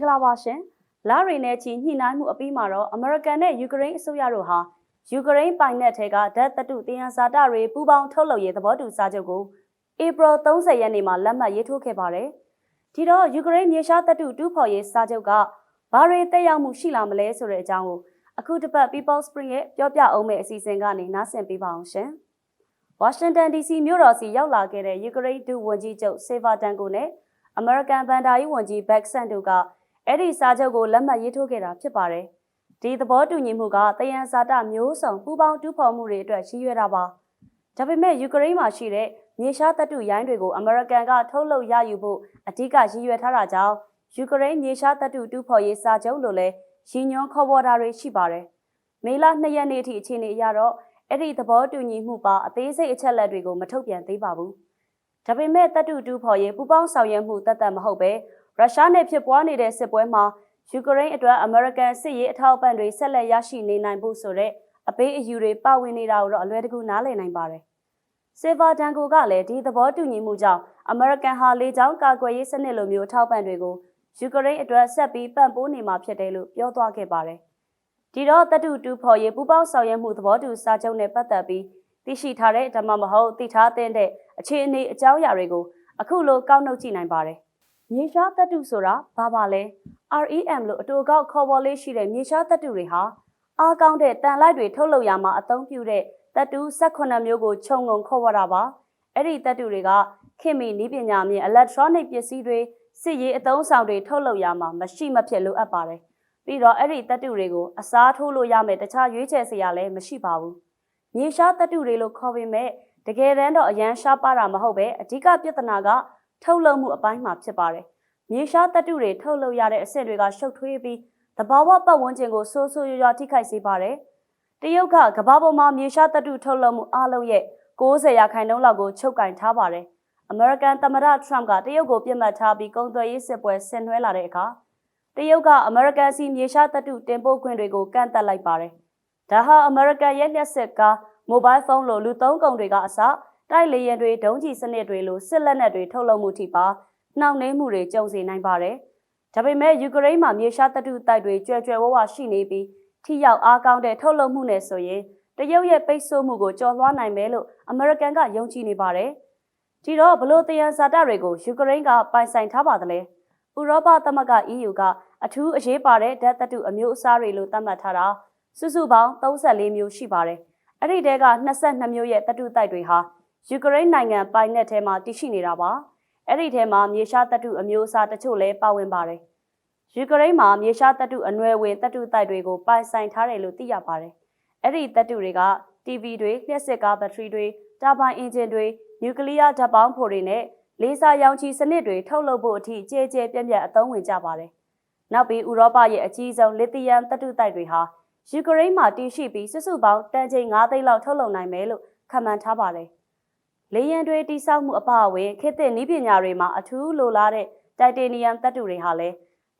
င်္ဂလာပါရှင်။လာရီနဲ့ချီညှိနှိုင်းမှုအပြီးမှာတော့အမေရိကန်နဲ့ယူကရိန်းအစိုးရတို့ဟာယူကရိန်းပိုင်နက်ထဲကဓာတ်သတ္တုတင်ရဇာတတွေပူးပေါင်းထုတ်လုပ်ရေးသဘောတူစာချုပ်ကိုဧပြီ30ရက်နေ့မှာလက်မှတ်ရေးထိုးခဲ့ပါတယ်။ဒီတော့ယူကရိန်းမြေရှားသတ္တုတူးဖော်ရေးစာချုပ်ကဘာတွေတက်ရောက်မှုရှိလာမလဲဆိုတဲ့အကြောင်းကိုအခုတစ်ပတ် People Spring ရဲ့ပြောပြအောင်မယ့်အစီအစဉ်ကနေနားဆင်ပေးပါအောင်ရှင်။ Washington DC မြို့တော်စီရောက်လာခဲ့တဲ့ယူကရိန်းဒုဝန်ကြီးချုပ်ဆေဗာတန်ကိုနဲ့အမေရိကန်ဗန်ဒါရေးဝန်ကြီးဘက်ဆန်တို့က အဲ့ဒီစာချုပ်ကိုလက်မှတ်ရေးထိုးခဲ့တာဖြစ်ပါတယ်။ဒီသဘောတူညီမှုကတယံဇာတမျိုးစုံပူးပေါင်းတူးဖော်မှုတွေအတွက်ရည်ရွယ်တာပါ။ဒါပေမဲ့ယူကရိန်းမှာရှိတဲ့မြေရှားတပ်တုရိုင်းတွေကိုအမေရိကန်ကထုတ်လုပ်ရယူဖို့အဓိကရည်ရွယ်ထားတာကြောင့်ယူကရိန်းမြေရှားတပ်တုတူးဖော်ရေးစာချုပ်လို့လည်းရည်ညွှန်းခေါ်ပေါ်တာတွေရှိပါတယ်။မေလ2ရက်နေ့အထိအခြေအနေအရတော့အဲ့ဒီသဘောတူညီမှုပါအသေးစိတ်အချက်လက်တွေကိုမထုတ်ပြန်သေးပါဘူး။ဒါပေမဲ့တပ်တုတူးဖော်ရေးပူးပေါင်းဆောင်ရွက်မှုတသက်မဟုတ်ပဲ ရုရှားနဲ့ဖြစ်ပွားနေတဲ့စစ်ပွဲမှာယူကရိန်းအတွက်အမေရိကန်စစ်ရေးအထောက်အပံ့တွေဆက်လက်ရရှိနေနိုင်ဖို့ဆိုတဲ့အပေးအယူတွေပါဝင်နေတာကိုတော့အလွယ်တကူနားလည်နိုင်ပါတယ်။ဆေဗာဒန်ကိုကလည်းဒီသဘောတူညီမှုကြောင့်အမေရိကန်ဟာလေကြောင်းကာကွယ်ရေးစနစ်လိုမျိုးအထောက်အပံ့တွေကိုယူကရိန်းအတွက်ဆက်ပြီးပံ့ပိုးနေမှာဖြစ်တယ်လို့ပြောသွားခဲ့ပါတယ်။ဒီတော့တတုတူဖော်ရေးပူးပေါင်းဆောင်ရွက်မှုသဘောတူစာချုပ်နဲ့ပတ်သက်ပြီးသိရှိထားတဲ့ဓမ္မမဟုတ်သိထားတဲ့အခြေအနေအကြောင်းအရာတွေကိုအခုလိုကောက်နှုတ်ကြည့်နိုင်ပါတယ်။ မြေရှားသတ္တုဆိုတာဘာပါလဲ REM လို့အတူကောက်ခေါ်ပေါ်လေးရှိတဲ့မြေရှားသတ္တုတွေဟာအားကောင်းတဲ့တန်လိုက်တွေထုတ်လုပ်ရမှာအသုံးပြုတဲ့သတ္တု18မျိုးကိုခြုံငုံခေါ်ပေါ်တာပါအဲ့ဒီသတ္တုတွေကခင်မီနည်းပညာမြင့် electronic ပစ္စည်းတွေစစ်ရေးအသုံးဆောင်တွေထုတ်လုပ်ရမှာမရှိမဖြစ်လိုအပ်ပါတယ်ပြီးတော့အဲ့ဒီသတ္တုတွေကိုအစားထိုးလို့ရမယ်တခြားရွေးချယ်စရာလည်းမရှိပါဘူးမြေရှားသတ္တုတွေလို့ခေါ်ပေမဲ့တကယ်တမ်းတော့အရန်ရှားပါတာမဟုတ်ပဲအဓိကပြဿနာက ထုတ်လုပ်မှုအပိုင်းမှာဖြစ်ပါတယ်။မြေရှားတပ်တုတွေထုတ်လုပ်ရတဲ့အဆင့်တွေကရှုပ်ထွေးပြီးသဘာဝပတ်ဝန်းကျင်ကိုဆိုးဆိုးရွားရွားထိခိုက်စေပါတယ်။တရုတ်ကကမ္ဘာပေါ်မှာမြေရှားတပ်တုထုတ်လုပ်မှုအလုံးရဲ့90ရာခိုင်နှုန်းလောက်ကိုချုပ်ကင်ထားပါတယ်။အမေရိကန်သမ္မတထရမ့်ကတရုတ်ကိုပြစ်မှတ်ထားပြီးကုန်သွယ်ရေးစစ်ပွဲဆင်နွှဲလာတဲ့အခါတရုတ်ကအမေရိကန်စီမြေရှားတပ်တုတင်ပို့ခွင့်တွေကိုကန့်သတ်လိုက်ပါတယ်။ဒါဟာအမေရိကန်ရဲ့လျှက်စစ်ကားမိုဘိုင်းဖုန်းလိုလူသုံးကုန်တွေကအစ တိုက်လေယာဉ်တွေဒုံးကျည်စနစ်တွေလိုစစ်လက်နက်တွေထုတ်လုပ်မှုထိပါနှောင့်နှေးမှုတွေကြုံစေနိုင်ပါတယ်။ဒါပေမဲ့ယူကရိန်းမှာမြေရှားတပ်တုတိုက်တွေကြွယ်ကြွယ်ဝဝရှိနေပြီးထိရောက်အားကောင်းတဲ့ထုတ်လုပ်မှုနဲ့ဆိုရင်တရုတ်ရဲ့ပိတ်ဆို့မှုကိုကျော်လွှားနိုင်မယ်လို့အမေရိကန်ကယုံကြည်နေပါတယ်။ဒီတော့ဘလို့တယံဇာတတွေကိုယူကရိန်းကပိုင်ဆိုင်ထားပါသလဲ။ဥရောပသမဂ္ဂ EU ကအထူးအရေးပါတဲ့ဓာတ်သတ္တုအမျိုးအစားတွေလို့သတ်မှတ်ထားတာစုစုပေါင်း34မျိုးရှိပါတယ်။အဲ့ဒီတဲက22မျိုးရဲ့သတ္တုတိုက်တွေဟာ ယူကရိန်းနိုင်ငံပိုင်နက်ထဲမှာတည်ရှိနေတာပါအဲ့ဒီထဲမှာမြေရှားတပ်တုအမျိုးအစားတချို့လည်းပါဝင်ပါတယ်ယူကရိန်းမှာမြေရှားတပ်တုအနွယ်ဝင်တပ်တုတိုက်တွေကိုပိုင်ဆိုင်ထားတယ်လို့သိရပါတယ်အဲ့ဒီတပ်တုတွေက TV တွေလျှက်စစ်ကားဘက်ထရီတွေတာဘိုင်အင်ဂျင်တွေနျူကလ িয়ার ဓာတ်ပေါင်းဖိုတွေနဲ့လေဆာရောင်ခြည်စနစ်တွေထုတ်လုပ်ဖို့အထိကြဲကြဲပြန့်ပြန့်အသုံးဝင်ကြပါတယ်နောက်ပြီးဥရောပရဲ့အကြီးဆုံးလစ်သီယမ်တပ်တုတိုက်တွေဟာယူကရိန်းမှာတည်ရှိပြီးစုစုပေါင်းတန်ချိန်9သိန်းလောက်ထုတ်လုပ်နိုင်မယ်လို့ခန့်မှန်းထားပါတယ်။ လေယာဉ်တွေတိစောက်မှုအပအဝင်ခေတ်သစ်နည်းပညာတွေမှာအထူးလိုလားတဲ့တိုက်တေနီယမ်သတ္တုတွေဟာလည်း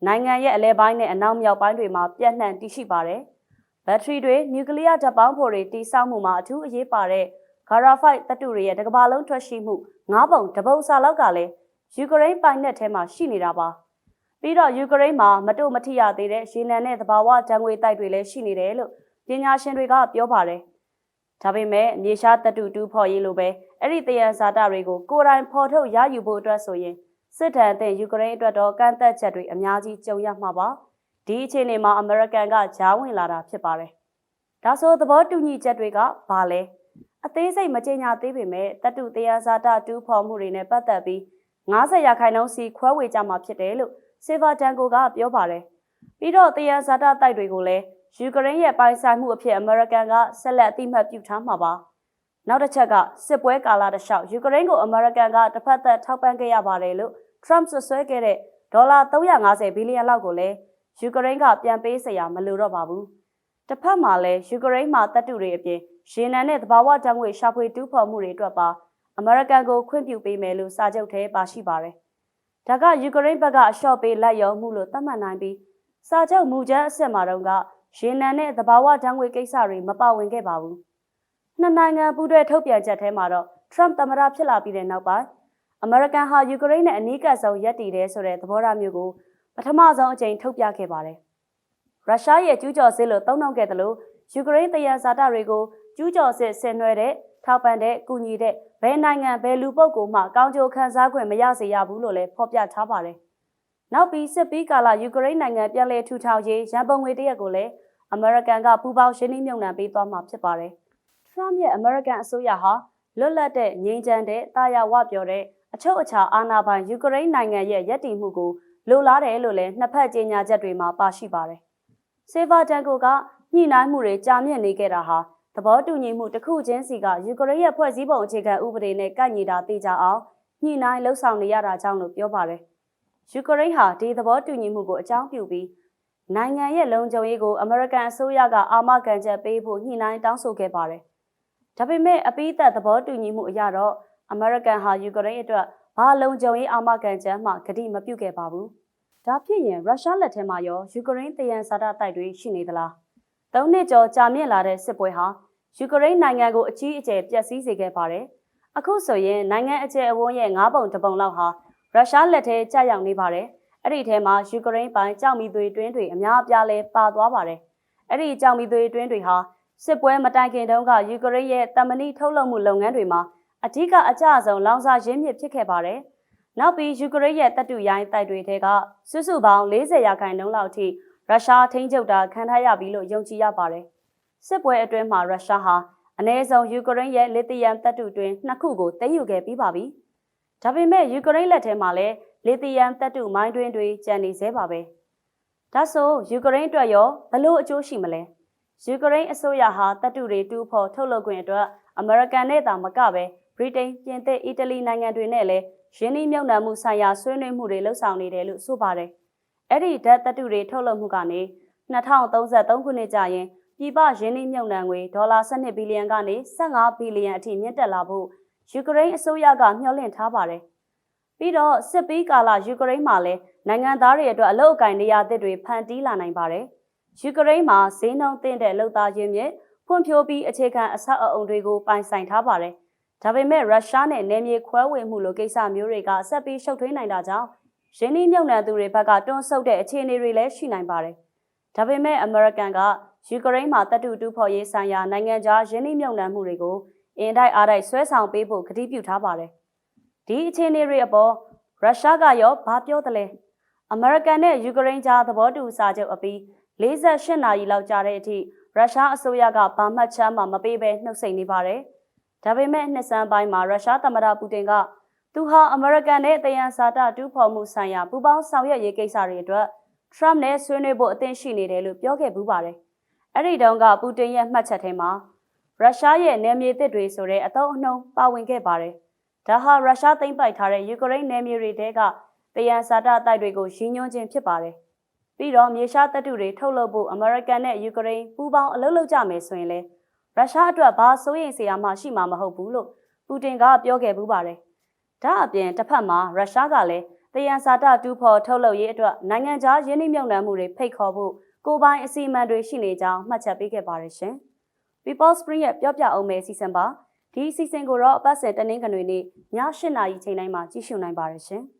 နိုင်ငံရဲ့အလဲပိုင်းနဲ့အနောက်မြောက်ပိုင်းတွေမှာပြန့်နှံ့တည်ရှိပါတယ်။ဘက်ထရီတွေနျူကလ িয়ার ဓာတ်ပေါင်းဖိုတွေတိစောက်မှုမှာအထူးအရေးပါတဲ့ဂါရာဖိုက်သတ္တုတွေရဲ့တစ်ကမ္ဘာလုံးထွက်ရှိမှု၅ပုံတပုံစာလောက်ကလည်းယူကရိန်းပိုင်နက်ထဲမှာရှိနေတာပါ။ပြီးတော့ယူကရိန်းမှာမတို့မထရသေးတဲ့ရေနံနဲ့သဘာဝဓာတ်ငွေတိုက်တွေလည်းရှိနေတယ်လို့ပညာရှင်တွေကပြောပါတယ်။ဒါပေမဲ့မြေရှားတတုတူးဖော်ရေးလိုပဲ အဲ့ဒီတယံဇာတာတွေကိုကိုယ်တိုင်ဖော်ထုတ်ရယူဖို့အတွက်ဆိုရင်စစ်တပ်အသည့်ယူကရိန်းအတွက်တော့ကန့်သက်ချက်တွေအများကြီးကြုံရမှာပါဒီအခြေအနေမှာအမေရိကန်ကဂျားဝင်လာတာဖြစ်ပါတယ်ဒါဆိုသဘောတူညီချက်တွေကဘာလဲအသေးစိတ်မကြေညာသေးပေမဲ့တတုတယံဇာတာတူးဖော်မှုတွေနဲ့ပတ်သက်ပြီး90ရာခိုင်နှုန်းစီခွဲဝေကြမှာဖြစ်တယ်လို့စေဗာတန်ကိုကပြောပါတယ်ပြီးတော့တယံဇာတာတိုက်တွေကိုလည်းယူကရိန်းရဲ့ပိုင်ဆိုင်မှုအဖြစ်အမေရိကန်ကဆက်လက်အသိမှတ်ပြုထားမှာပါ နောက်တစ်ချက်ကစစ်ပွဲကာလတစ်လျှောက်ယူကရိန်းကိုအမေရိကန်ကတစ်ဖက်သက်ထောက်ပံ့ခဲ့ရပါတယ်လို့ Trump ဆွဆွဲခဲ့တဲ့ဒေါ်လာ350ဘီလီယံလောက်ကိုလည်းယူကရိန်းကပြန်ပေးစရာမလိုတော့ပါဘူးတစ်ဖက်မှာလည်းယူကရိန်းမှာတပ်တူတွေအပြင်ရေနံနဲ့သဘာဝဓာတ်ငွေရှာဖွေတူးဖော်မှုတွေအတွက်ပါအမေရိကန်ကိုခွင့်ပြုပေးမယ်လို့စာချုပ်ထဲပါရှိပါတယ်ဒါကယူကရိန်းဘက်ကအလျှော့ပေးလက်ရောမှုလို့သတ်မှတ်နိုင်ပြီးစာချုပ်မူကြမ်းအစစ်မှာတော့ကရေနံနဲ့သဘာဝဓာတ်ငွေကိစ္စတွေမပါဝင်ခဲ့ပါဘူး နှစ်နိုင်ငံပူးတွဲထုတ်ပြန်ချက်ထဲမှာတော့ Trump သမ္မတဖြစ်လာပြီးတဲ့နောက်ပိုင်းအမေရိကန်ဟာယူကရိန်းနဲ့အနီးကပ်ဆုံးရပ်တည်တယ်ဆိုတဲ့သဘောထားမျိုးကိုပထမဆုံးအကြိမ်ထုတ်ပြခဲ့ပါတယ်။ရုရှားရဲ့ကျူးကျော်စစ်လို့သုံးနှုန်းခဲ့တယ်လို့ယူကရိန်းတယံဇာတတွေကိုကျူးကျော်စစ်ဆင်နွှဲတဲ့ထောက်ပံ့တဲ့ကူညီတဲ့ဘယ်နိုင်ငံဘယ်လူပုဂ္ဂိုလ်မှကောင်းကျိုးခံစား권မရစေရဘူးလို့လည်းဖော်ပြထားပါတယ်။နောက်ပြီးစစ်ပီးကာလယူကရိန်းနိုင်ငံပြည်လဲထူထောင်ရေးရန်ပုံငွေတရက်ကိုလည်းအမေရိကန်ကပူးပေါင်းရှင်းနှီးမြှုပ်နှံပေးသွားမှာဖြစ်ပါတယ်။ Trump ရဲ့ အမေရိကန်အစိုးရဟာလွတ်လပ်တဲ့ငြိမ်းချမ်းတဲ့တာယာဝပြောတဲ့အချုပ်အခြာအာဏာပိုင်ယူကရိန်းနိုင်ငံရဲ့ရည်တည်မှုကိုလိုလားတယ်လို့လည်းနှစ်ဖက်ကြေညာချက်တွေမှာပါရှိပါတယ်။ဆေဗာတန်ကိုကညှိနှိုင်းမှုတွေကြာမြင့်နေခဲ့တာဟာသဘောတူညီမှုတစ်ခုချင်းစီကယူကရိန်းရဲ့ဖွဲ့စည်းပုံအခြေခံဥပဒေနဲ့ကိုက်ညီတာသိကြအောင်ညှိနှိုင်းလှုပ်ဆောင်နေရတာကြောင့်လို့ပြောပါတယ်။ယူကရိန်းဟာဒီသဘောတူညီမှုကိုအကြောင်းပြုပြီးနိုင်ငံရဲ့လုံခြုံရေးကိုအမေရိကန်အစိုးရကအာမခံချက်ပေးဖို့ညှိနှိုင်းတောင်းဆိုခဲ့ပါတယ်။ ဒါပေမဲ့အပိသက်သဘောတူညီမှုအရတော့အမေရိကန်ဟာယူကရိန်းအတွက်ဘာလုံခြုံရေးအာမခံချက်မှကတိမပြုခဲ့ပါဘူး။ဒါဖြစ်ရင်ရုရှားလက်ထက်မှာရောယူကရိန်းတယံဇာတတိုက်တွေရှိနေသလား။သုံးနှစ်ကျော်ကြာမြင့်လာတဲ့စစ်ပွဲဟာယူကရိန်းနိုင်ငံကိုအကြီးအကျယ်ပျက်စီးစေခဲ့ပါတယ်။အခုဆိုရင်နိုင်ငံအကျယ်အဝန်းရဲ့၅ပုံတစ်ပုံလောက်ဟာရုရှားလက်ထဲကျရောက်နေပါတယ်။အဲ့ဒီထဲမှာယူကရိန်းပိုင်းကြောက်မီသွေးတွင်းတွေအများအပြားလဲပါသွားပါတယ်။အဲ့ဒီကြောက်မီသွေးတွင်းတွေဟာ စစ်ပွဲမတိုင်ခင်တုန်းကယူကရိန်းရဲ့တမဏိထုတ်လုပ်မှုလုပ်ငန်းတွေမှာအဓိကအကျအဆုံးလောင်စာရင်းမြစ်ဖြစ်ခဲ့ပါတယ်။နောက်ပြီးယူကရိန်းရဲ့တပ်တူရိုင်းတိုက်တွေထဲကစုစုပေါင်း40ရာခိုင်နှုန်းလောက်ထိရုရှားထိန်းချုပ်တာခံထားရပြီလို့ယုံကြည်ရပါတယ်။စစ်ပွဲအတွင်းမှာရုရှားဟာအ ਨੇ ဆုံးယူကရိန်းရဲ့လစ်သီယမ်တပ်တူတွင်နှစ်ခုကိုသိမ်းယူခဲ့ပြီးပါပြီ။ဒါပေမဲ့ယူကရိန်းလက်ထဲမှာလည်းလစ်သီယမ်တပ်တူမိုင်းတွင်းတွေကျန်နေသေးပါပဲ။ဒါဆိုယူကရိန်းအတွက်ရောဘလို့အကျိုးရှိမလဲ။ ယူကရိန်းအစိုးရဟာတပ်တူတွေတူဖို့ထုတ်လုပ်ခွင့်အတွက်အမေရိကန်နဲ့တာမကပဲဗြိတိန်ပြင်သစ်အီတလီနိုင်ငံတွေနဲ့လည်းရင်းနှီးမြှုပ်နှံမှုဆိုင်ရာဆွေးနွေးမှုတွေလှုပ်ဆောင်နေတယ်လို့ဆိုပါတယ်။အဲ့ဒီဓာတ်သတ္တုတွေထုတ်လုပ်မှုကနေ2033ခုနှစ်ကျရင်ပြည်ပရင်းနှီးမြှုပ်နှံငွေဒေါ်လာ12ဘီလီယံကနေ15ဘီလီယံအထိမြင့်တက်လာဖို့ယူကရိန်းအစိုးရကမျှော်လင့်ထားပါတယ်။ပြီးတော့စစ်ပီးကာလယူကရိန်းမှာလည်းနိုင်ငံသားတွေအတွက်အလုပ်အကင်နေရာသစ်တွေဖန်တီးလာနိုင်ပါတယ်။ ယူကရိန်းမှာဈေးနှုန်းတင်တဲ့လုပ်သားချင်းမြင့်ဖွံ့ဖြိုးပြီးအခြေခံအဆောက်အအုံတွေကိုပိုင်ဆိုင်ထားပါတယ်။ဒါပေမဲ့ရုရှားနဲ့နယ်မြေခွဲဝေမှုလိုကိစ္စမျိုးတွေကဆက်ပြီးရှုပ်ထွေးနိုင်တာကြောင့်ရင်းနှီးမြှုပ်နှံသူတွေဘက်ကတွန်းဆုတ်တဲ့အခြေအနေတွေလည်းရှိနိုင်ပါတယ်။ဒါပေမဲ့အမေရိကန်ကယူကရိန်းမှာတပ်တူတူဖော်ရေးဆိုင်ရာနိုင်ငံခြားရင်းနှီးမြှုပ်နှံမှုတွေကိုအင်တိုက်အားတိုက်ဆွဲဆောင်ပေးဖို့ကတိပြုထားပါတယ်။ဒီအခြေအနေတွေအပေါ်ရုရှားကရောဘာပြောသလဲ။အမေရိကန်နဲ့ယူကရိန်းကြားသဘောတူစာချုပ်အပြီး 48နာရီလောက်ကြာတဲ့အထိရုရှားအစိုးရကဘာမှတ်ချမ်းမှမပေးဘဲနှုတ်ဆက်နေပါတယ်။ဒါပေမဲ့နှစ်ဆန်းပိုင်းမှာရုရှားသမ္မတပူတင်ကသူဟာအမေရိကန်နဲ့တယံစာတတူးဖော်မှုဆိုင်ရာပူးပေါင်းဆောင်ရွက်ရေးကိစ္စတွေအတွက်ထရမ့်နဲ့ဆွေးနွေးဖို့အသင့်ရှိနေတယ်လို့ပြောခဲ့ပူးပါတယ်။အဲ့ဒီတုန်းကပူတင်ရဲ့မှတ်ချက်ထဲမှာရုရှားရဲ့နယ်မြေသစ်တွေဆိုတဲ့အသုံးအနှုန်းပါဝင်ခဲ့ပါတယ်။ဒါဟာရုရှားသိမ်းပိုက်ထားတဲ့ယူကရိန်းနယ်မြေတွေတဲကတယံစာတတိုက်တွေကိုရည်ညွှန်းခြင်းဖြစ်ပါတယ်။ ပြီးတော့မြေရှားတပ်တုတွေထုတ်လုပ်ဖို့အမေရိကန်နဲ့ယူကရိန်းပူးပေါင်းအလုပ်လုပ်ကြမယ်ဆိုရင်လည်းရုရှားအတွက်ဘာစိုးရိမ်စရာမှရှိမှာမဟုတ်ဘူးလို့ပူတင်ကပြောခဲ့ပူးပါတယ်။ဒါအပြင်တစ်ဖက်မှာရုရှားကလည်းတယံစာတတူဖော်ထုတ်လုပ်ရေးအတွက်နိုင်ငံခြားရင်းနှီးမြှုပ်နှံမှုတွေဖိတ်ခေါ်ဖို့ကိုပိုင်အစီအမံတွေရှိနေကြောင်းမှတ်ချက်ပေးခဲ့ပါတယ်ရှင်။ People Spring ရဲ့ပြောပြအောင်မယ့်အစီအစဉ်ပါဒီအစီအစဉ်ကိုတော့အပတ်စဉ်တနင်္ဂနွေနေ့ည8:00နာရီချိန်တိုင်းမှာကြည့်ရှုနိုင်ပါတယ်ရှင်။